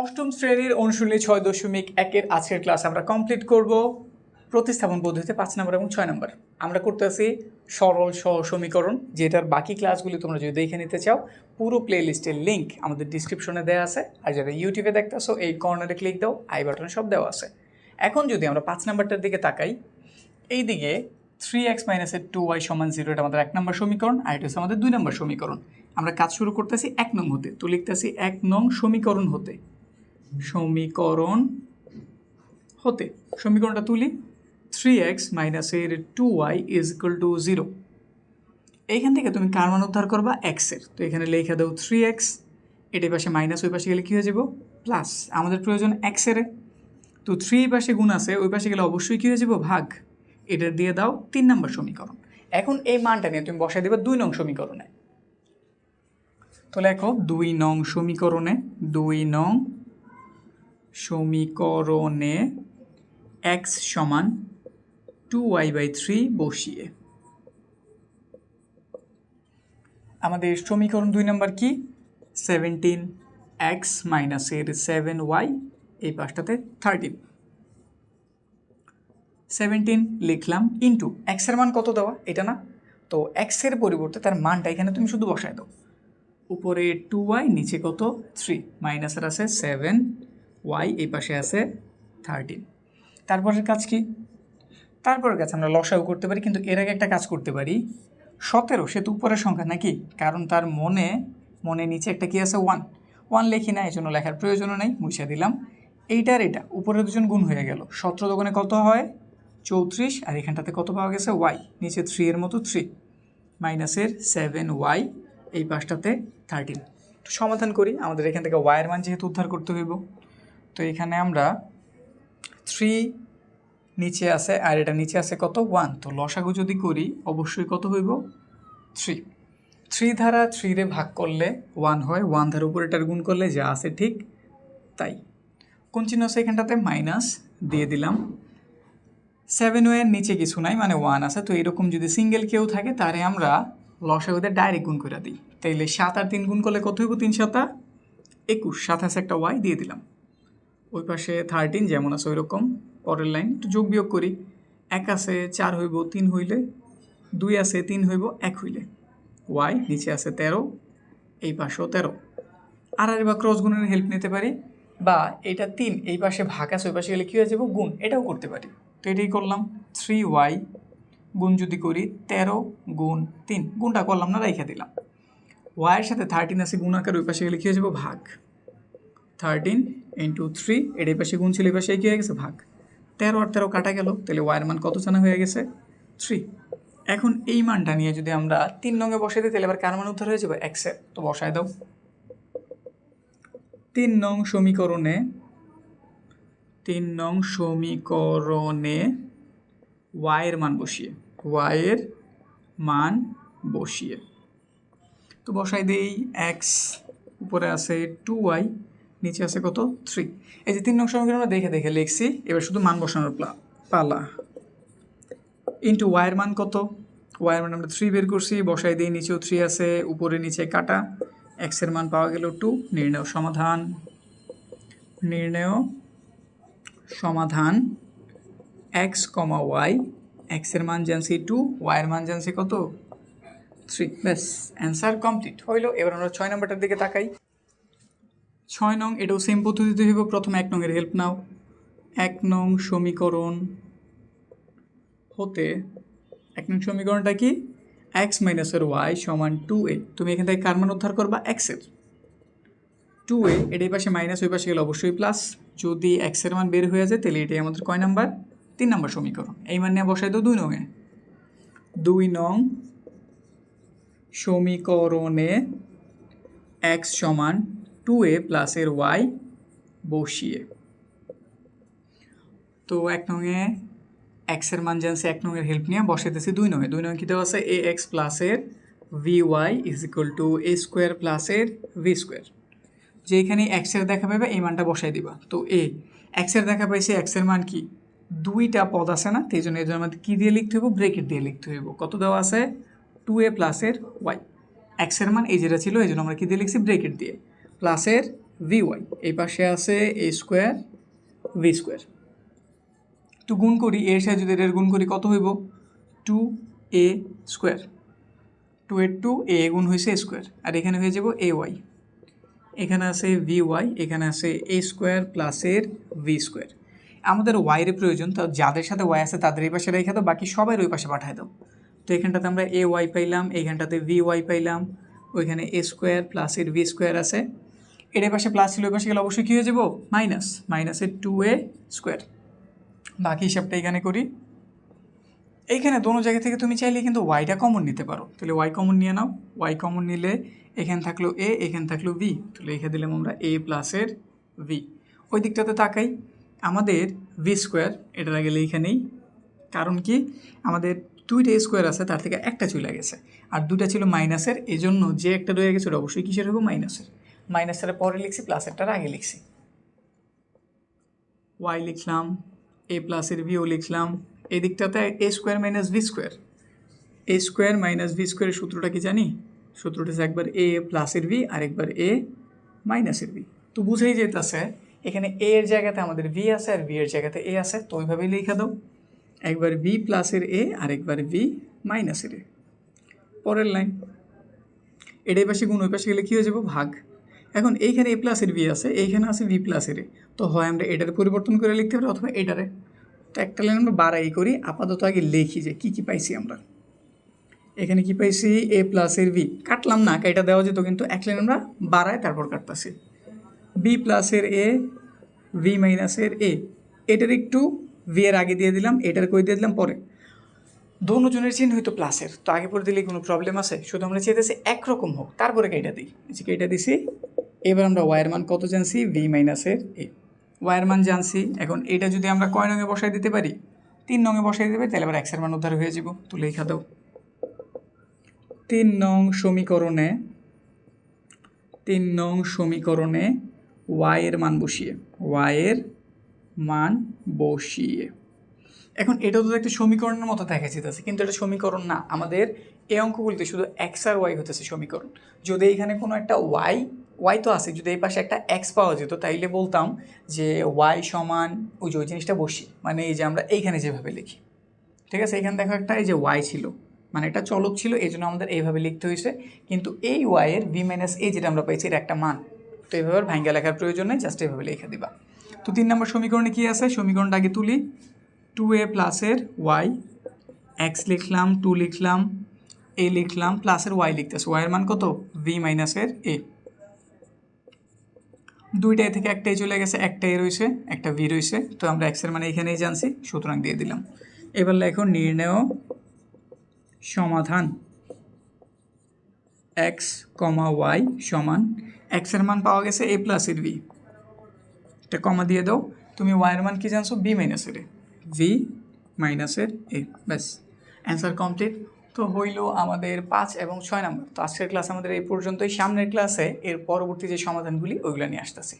অষ্টম শ্রেণির অনুশীলনী ছয় দশমিক একের আজকের ক্লাস আমরা কমপ্লিট করব প্রতিস্থাপন পদ্ধতিতে পাঁচ নম্বর এবং ছয় নম্বর। আমরা করতেছি সরল সহ সমীকরণ, যেটার বাকি ক্লাসগুলি তোমরা যদি দেখে নিতে চাও, পুরো প্লে লিস্টের লিঙ্ক আমাদের ডিসক্রিপশনে দেওয়া আছে। আর যারা ইউটিউবে দেখতেছো, এই কর্নারে ক্লিক দাও আই বাটনে সব দেওয়া আছে। এখন যদি আমরা পাঁচ নাম্বারটার দিকে তাকাই এই দিকে থ্রি এক্স মাইনাসের টু ওয়াই সমান জিরো এটা আমাদের এক নম্বর সমীকরণ, আর এটা হচ্ছে আমাদের দুই নম্বর সমীকরণ। আমরা কাজ শুরু করতেছি এক নং হতে, তো লিখতেছি এক নং সমীকরণ হতে। সমীকরণ হতে, সমীকরণটা তুলি থ্রি এক্স মাইনাসের two Y is equal to zero এইখান থেকে তুমি কার মান উদ্ধার করবা? এক্সের তো এখানে লিখে দাও থ্রি এক্স এটার পাশে মাইনাস ওই পাশে গেলে কী হয়ে যাব? প্লাস আমাদের প্রয়োজন এক্সের তো থ্রি পাশে গুণ আছে, ওই পাশে গেলে অবশ্যই কী হয়ে যাব? ভাগ। এটার দিয়ে দাও তিন নম্বর সমীকরণ। এখন এই মানটা নিয়ে তুমি বসাই দেবে দুই নং সমীকরণে। তো লেখো দুই নং সমীকরণে দুই নং সমীকরণে এক্স সমান টু ওয়াই বাই থ্রি বসিয়ে। আমাদের সমীকরণ দুই নম্বর কি? সেভেন্টিন এক্স মাইনাসের সেভেন ওয়াই এই পাশটাতে থার্টিন সেভেন্টিন লিখলাম ইন্টু এক্সের মান কত দেওয়া? এটা না। তো এক্সের পরিবর্তে তার মানটা এখানে তুমি শুধু বসায় দাও। উপরে টু ওয়াই নিচে কত? থ্রি মাইনাসের আছে সেভেন ওয়াই এই পাশে আছে থার্টিন। তারপরের কাজ কি? তারপরের কাজ আমরা লসাও করতে পারি, কিন্তু এর আগে একটা কাজ করতে পারি। সতেরো সে তো উপরের সংখ্যা নাকি? কারণ তার মনে মনে নিচে একটা কি আছে? ওয়ান ওয়ান লেখি না এই জন্য লেখার প্রয়োজনও নেই, মুছে দিলাম। এইটার এটা উপরে দুজন গুণ হয়ে গেল। সতেরো দোকানে কত হয়? চৌত্রিশ, আর এখানটাতে কত পাওয়া গেছে? ওয়াই। নিচে থ্রি এর মতো থ্রি মাইনাসের সেভেন ওয়াই, এই পাশটাতে থার্টিন সমাধান করি, আমাদের এখান থেকে ওয়াইয়ের মান যেহেতু উদ্ধার করতে হইব। তো এখানে আমরা থ্রি নিচে আছে আর এটা নিচে আছে কত? ওয়ান তো লসাগু যদি করি, অবশ্যই কত হইব? থ্রি থ্রি ধারা থ্রি রে ভাগ করলে ওয়ান হয়। ওয়ান ধারা উপর এটার গুণ করলে যা আছে ঠিক তাই। কোন চিহ্ন আছে এখানটাতে? মাইনাস দিয়ে দিলাম। সেভেন ওয়ের নিচে কিছু নাই মানে ওয়ান আছে। তো এরকম যদি সিঙ্গেল কেউ থাকে, তারে আমরা লসাগুদের ডাইরেক্ট গুণ করে দিই। তাইলে সাত আর তিন গুণ করলে কত হইব? তিন সাতা একুশ। সাত আছে একটা ওয়াই দিয়ে দিলাম। ওই পাশে থার্টিন যেমন আছে ওই রকম পরের লাইন একটু যোগ বিয়োগ করি। এক আছে চার হইব, তিন হইলে দুই আছে, তিন হইব, এক হইলে। ওয়াই নিচে আছে তেরো, এই পাশেও তেরো। আর আর বা ক্রস গুণের হেল্প নিতে পারি, বা এটা তিন, এই পাশে ভাগ আছে, ওই পাশে গেলে কী হয়ে যাব? গুণ, এটাও করতে পারি। তো এটাই করলাম থ্রি ওয়াই গুণ যদি করি, তেরো গুণ তিন। গুণটা করলাম না, রেখে দিলাম। ওয়াইয়ের সাথে থার্টিন আছে গুণ আকার ওই পাশে গেলে কী হয়ে যাব? ভাগ। থার্টিন ইন্টু থ্রি এর এই পাশে গুণ ছিল, এই পাশে কী হয়ে গেছে, ভাগ। তেরো আর তেরো কাটা গেল, তাহলে ওয়াইয়ের মান কত জানা হয়ে গেছে? থ্রি এখন এই মানটা নিয়ে যদি আমরা তিন নঙে বসাই দিই, তাহলে এবার কার মান উদ্ধার হয়ে যাবে? এক্সে তো বসায় দাও। তিন নং সমীকরণে, তিন নং সমীকরণে ওয়াইয়ের মান বসিয়ে ওয়াইয়ের মান বসিয়ে। তো বসাই দেই এক্স উপরে আছে টু ওয়াই নিচে আছে কত? থ্রি এই যে তিন নং সমীকরণ আমরা দেখে দেখে লিখছি, এবার শুধু মান বসানোর প্লা- ইন্টু ওয়াইয়ের মান কত? ওয়াইয়ের মান আমরা থ্রি বের করছি, বসাই দিই, নিচেও থ্রি আছে, উপরে নিচে কাটা। এক্সের মান পাওয়া গেল টু নির্ণয় সমাধান। নির্ণয় সমাধান। এক্স কমা ওয়াই এক্সের মান জানছি টু ওয়াইয়ের মান জানছি কত? থ্রি ব্যাস অ্যান্সার কমপ্লিট হইল। এবার আমরা ছয় নম্বরটার দিকে তাকাই। ছয় নং, এটাও সেম পদ্ধতিতে হইব। প্রথম এক নংয়ের হেল্প নাও। এক নং সমীকরণ হতে, এক নং সমীকরণটা কি? এক্স মাইনাসের ওয়াই সমান টু এ তুমি এখান থেকে কার মান উদ্ধার করবা? এক্সের টু এ এটা এই পাশে মাইনাস ওই পাশে গেলে অবশ্যই প্লাস যদি এক্সের মান বের হয়ে যায়, তাহলে এটাই আমাদের কয় নাম্বার? তিন নাম্বার সমীকরণ। এই মান নিয়ে বসাই দাও দুই নংয়ে দুই নং সমীকরণে এক্স সমান টু এ প্লাসের ওয়াই বসিয়ে। তো এক নঙে এক্সের মান জানছে, এক নঙের হেল্প নিয়ে বসাইতেছি দুই নঙে দুই নঙে কী দেওয়া আছে? এ এক্স প্লাসের V Y is equal to A square প্লাসের ভি স্কোয়ার যে এখানে এক্সের দেখা পাবে এই মানটা বসাই দিবা। তো এ এক্সের দেখা পাইছে এক্সের মান কি? দুইটা পদ আছে না? সেই জন্য এর জন্য আমাদের কী দিয়ে লিখতে হইব? ব্রেকেট দিয়ে লিখতে হইব। কত দেওয়া আছে? টু এ প্লাসের ওয়াই এক্সের মান এই যেটা ছিল, এই জন্য আমরা কী দিয়ে লিখছি? ব্রেকেট দিয়ে। প্লাসের ভি ওয়াই এই পাশে আছে এ স্কোয়ার ভি স্কোয়ার তো গুণ করি এর সাথে যদি এর গুণ করি, কত হইব? টু এ স্কোয়ার টু এর টু এ গুণ হয়েছে স্কোয়ার আর এখানে হয়ে যাব এ ওয়াই এখানে আছে ভি ওয়াই এখানে আছে এ স্কোয়ার প্লাসের ভি স্কোয়ার আমাদের ওয়াইয়ের প্রয়োজন, তো যাদের সাথে ওয়াই আছে তাদের এই পাশে রেখে দাও, বাকি সবাই ওই পাশে পাঠায় দাও। তো এখানটাতে আমরা এ ওয়াই পাইলাম এইখানটাতে ভি ওয়াই পাইলাম, ওইখানে এ স্কোয়ার প্লাসের ভি স্কোয়ার আছে। এর পাশে প্লাস ছিল পাশে গেলে অবশ্যই কী হয়ে যাব? মাইনাস মাইনাসের টু এ স্কোয়ার বাকি হিসাবটা এখানে করি। এইখানে দোনো জায়গা থেকে তুমি চাইলে কিন্তু ওয়াইটা কমন নিতে পারো। তাহলে ওয়াই কমন নিয়ে নাও। ওয়াই কমন নিলে এখানে থাকল এ এখানে থাকল ভি তাহলে এখানে দিলাম আমরা এ প্লাসের ভি ওই দিকটাতে তাকাই। আমাদের ভি স্কোয়ার এটার আগে এইখানেই কারণ কি? আমাদের দুইটা স্কোয়ার আছে, তার থেকে একটা চলে গেছে। আর দুটা ছিল মাইনাসের এই জন্য যে একটা রয়ে গেছে, ওটা অবশ্যই কিসের হবে? মাইনাসের মাইনাসের পরে লিখছি, প্লাসেরটার আগে লিখছি। ওয়াই লিখলাম এ প্লাসের ভিও লিখলাম। এই দিকটাতে A square minus V square A square minus V স্কোয়ারের সূত্রটা কি জানি? সূত্রটা একবার এ প্লাসের ভি আর একবার এ মাইনাসের ভি তো বুঝেই যেতেছে, এখানে এ এর জায়গাতে আমাদের ভি আছে আর ভি এর জায়গাতে এ আছে, তো ওইভাবেই লিখে দাও। একবার ভি প্লাসের এ আর একবার ভি মাইনাসের এ পরের লাইন এটাই পাশে গুণ, ওই পাশে গেলে কী হয়ে যাব? ভাগ। এখন এইখানে এ প্লাসের ভি আছে, এইখানে আছে ভি প্লাসের এ তো হয় আমরা এটার পরিবর্তন করে লিখতে পারি অথবা এটারে। তো একটা লাইন আমরা বাড়াই করি, আপাতত আগে লিখি যে কী কী পাইছি আমরা। এখানে কি পাইছি? এ প্লাসের ভি কাটলাম না এটা দেওয়া যেত, কিন্তু এক লাইন আমরা বাড়ায় তারপর কাটতেছি। বি প্লাসের এ ভি মাইনাসের এ এটার একটু ভি এর আগে দিয়ে দিলাম, এটার কই দিয়ে দিলাম? পরে। দোনো জনের চিহ্ন হয়তো প্লাসের তো আগে পরে দিলে কোনো প্রবলেম আছে? শুধু আমরা চেয়েছি একরকম হোক, তারপরে কেটা দিই। যে কেটা দিছি, এবার আমরা ওয়ার মান কত জানছি? ভি মাইনাসের এ ওয়ার মান জানছি, এখন এটা যদি আমরা কয় রঙে বসাই দিতে পারি? তিন রঙে বসাই দিতে পারি, তাহলে আবার এক্সের মান উদ্ধার হয়ে যাব। তো লেখা দাও। তিন নং সমীকরণে, তিন নং সমীকরণে ওয়াই এর মান বসিয়ে ওয়াই এর মান বসিয়ে। এখন এটা তো একটা সমীকরণের মতো দেখা যেতেছে কিন্তু এটা সমীকরণ না। আমাদের এই অঙ্কগুলিতে শুধু এক্স আর ওয়াই হতেছে সমীকরণ। যদি এখানে কোনো একটা ওয়াই ওয়াই তো আছে, যদি এই পাশে একটা এক্স পাওয়া যেত, তাইলে বলতাম যে ওয়াই সমান ওই যে ওই জিনিসটা বসি মানে এই যে আমরা এইখানে যেভাবে লিখি। ঠিক আছে? এখানে দেখো একটা এই যে ওয়াই ছিল মানে এটা চলক ছিল এই জন্য আমাদের এইভাবে লিখতে হয়েছে কিন্তু এই ওয়াইয়ের ভি মাইনাস এ যেটা আমরা পাইছি, এটা একটা মান। তো এইভাবে ভাঙ্গা লেখার প্রয়োজন নেই জাস্ট এইভাবে লিখে দিবা। তো তিন নম্বর সমীকরণে কী আছে? সমীকরণটা আগে তুলি। টু এ প্লাসের ওয়াই এক্স লিখলাম টু লিখলাম এ লিখলাম প্লাসের ওয়াই লিখতেছে। ওয়াইয়ের মান কত? ভি মাইনাসের এ দুইটাই থেকে একটাই চলে গেছে একটাই রয়েছে, একটা ভি রয়েছে। তো আমরা এক্সের মানে এখানেই জানছি, সুতরাং দিয়ে দিলাম। এবার লেখো নির্ণয় সমাধান। এক্স কমা ওয়াই সমান এক্সের মান পাওয়া গেছে এ প্লাসের ভি এটা কমা দিয়ে দাও। তুমি ওয়াইয়ের মান কি জানছো? বি মাইনাসের এ ভি মাইনাসের এ ব্যাস। অ্যান্সার কমপ্লিট তো হইল আমাদের পাঁচ এবং ছয় নম্বর। তো আজকের ক্লাস আমাদের এই পর্যন্তই। সামনের ক্লাসে এর পরবর্তী যে সমাধানগুলি, ওইগুলো নিয়ে আসতেছি।